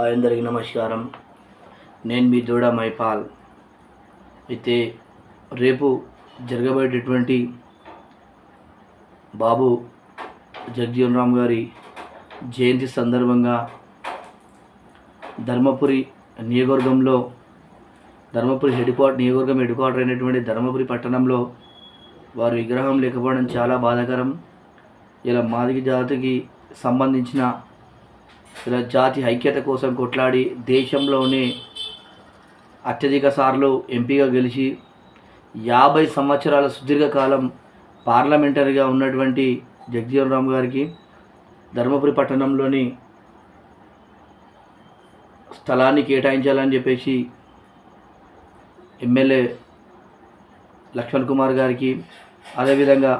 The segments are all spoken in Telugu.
అందరికి నమస్కారం. నేను మీ దూడ మైపాల్. అయితే రేపు జరగబోయేటటువంటి బాబు జగజీవన్ రామ్ గారి జయంతి సందర్భంగా ధర్మపురి నియోజకవర్గంలో ధర్మపురి హెడ్ క్వార్టర్ నియోజకవర్గం హెడ్ క్వార్టర్ అయినటువంటి ధర్మపురి పట్టణంలో వారి విగ్రహం లేకపోవడం చాలా బాధాకరం. ఇలా మాదిగ జాతికి సంబంధించిన ఇలా జాతి ఐక్యత కోసం కొట్లాడి దేశంలోనే అత్యధిక సార్లు ఎంపీగా గెలిచి యాభై సంవత్సరాల సుదీర్ఘకాలం పార్లమెంటరీగా ఉన్నటువంటి జగజీవన్ రామ్ గారికి ధర్మపురి పట్టణంలోని స్థలాన్ని కేటాయించాలని చెప్పేసి ఎమ్మెల్యే లక్ష్మణ్ కుమార్ గారికి అదేవిధంగా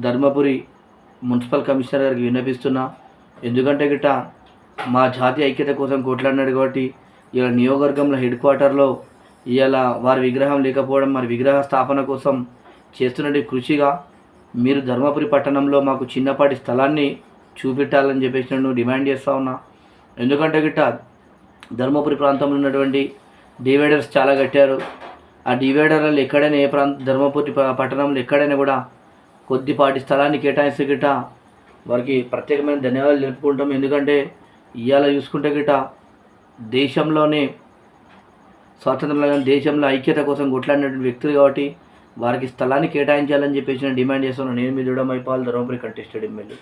ధర్మపురి మున్సిపల్ కమిషనర్ గారికి విన్నపిస్తున్నా. ఎందుకంటే గిట్ట మా జాతి ఐక్యత కోసం కొట్లాడినాడు కాబట్టి ఇలా నియోగవర్గంలో హెడ్ క్వార్టర్లో ఇలా వారి విగ్రహం లేకపోవడం మరి విగ్రహ స్థాపన కోసం చేస్తున్నటువంటి కృషిగా మీరు ధర్మపురి పట్టణంలో మాకు చిన్నపాటి స్థలాన్ని చూపెట్టాలని చెప్పేసి నేను డిమాండ్ చేస్తా ఉన్నా. ఎందుకంటే గిట్ట ధర్మపురి ప్రాంతంలో ఉన్నటువంటి డివైడర్స్ చాలా కట్టారు. ఆ డివైడర్లలో ఎక్కడైనా ఏ ప్రాంత ధర్మపురి పట్టణంలో ఎక్కడైనా కూడా కొద్దిపాటి స్థలాన్ని కేటాయిస్తే గిట్ట వారికి ప్రత్యేకమైన ధన్యవాదాలు తెలుపుకుంటాం. ఎందుకంటే ఇవాళ చూసుకుంటే గిట దేశంలోనే స్వాతంత్రంలో కానీ దేశంలో ఐక్యత కోసం కొట్లాడినటువంటి వ్యక్తులు కాబట్టి వారికి స్థలాన్ని కేటాయించాలని చెప్పేసి నేను డిమాండ్ చేస్తున్నాను. నేను మీ దృఢమైపాల్ ధర్మపురి కంటెస్టెడ్ ఎమ్మెల్యే.